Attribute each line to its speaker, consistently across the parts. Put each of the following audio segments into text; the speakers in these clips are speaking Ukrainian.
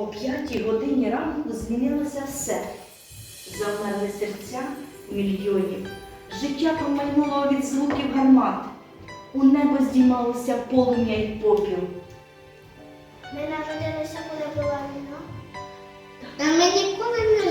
Speaker 1: О п'ятій годині ранку змінилося все. Завмерли серця мільйонів. Життя промайнуло від звуків гармат. У небо здіймалося полум'я й попіл.
Speaker 2: Ми народилися, коли була війна. Та ми ніколи не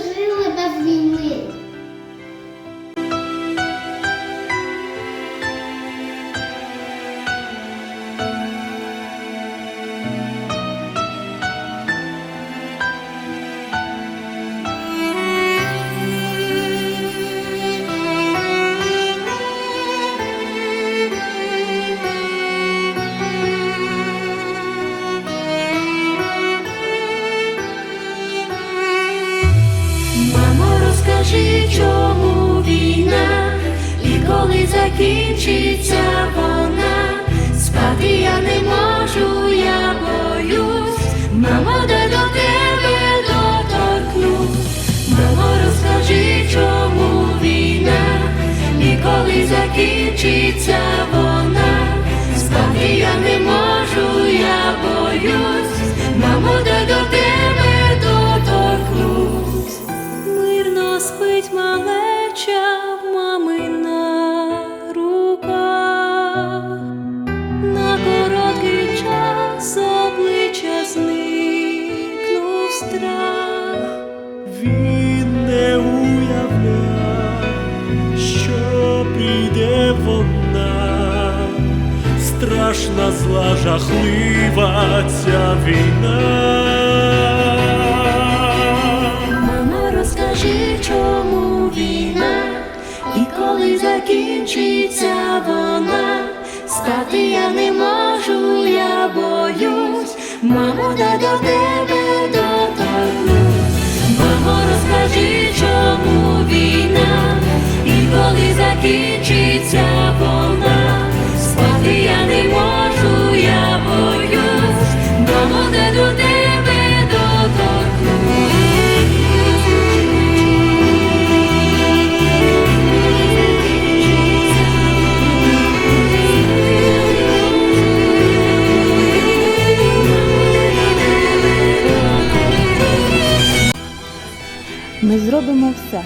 Speaker 3: Розкажи, чому війна, і коли закінчиться вона, спати я не можу, я боюсь, мамо, де до тебе доторкнусь, мамо, розкажи, чому війна, і коли закінчиться
Speaker 4: страшна, зла, жахлива ця війна.
Speaker 3: Мама, розкажи, чому війна, і коли закінчиться вона, спати я не можу, я боюсь, мамо, де до тебе доторкнусь. Мамо, розкажи, чому
Speaker 5: зробимо все,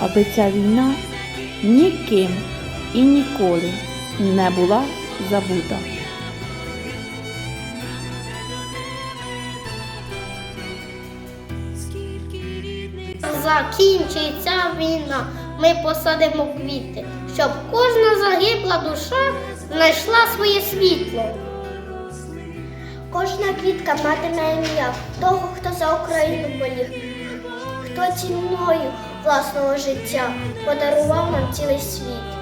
Speaker 5: аби ця війна ніким і ніколи не була забута.
Speaker 2: Закінчиться війна. Ми посадимо квіти, щоб кожна загибла душа знайшла своє світло. Кожна квітка матиме ім'я того, хто за Україну болів, хто ціною власного життя подарував нам цілий світ.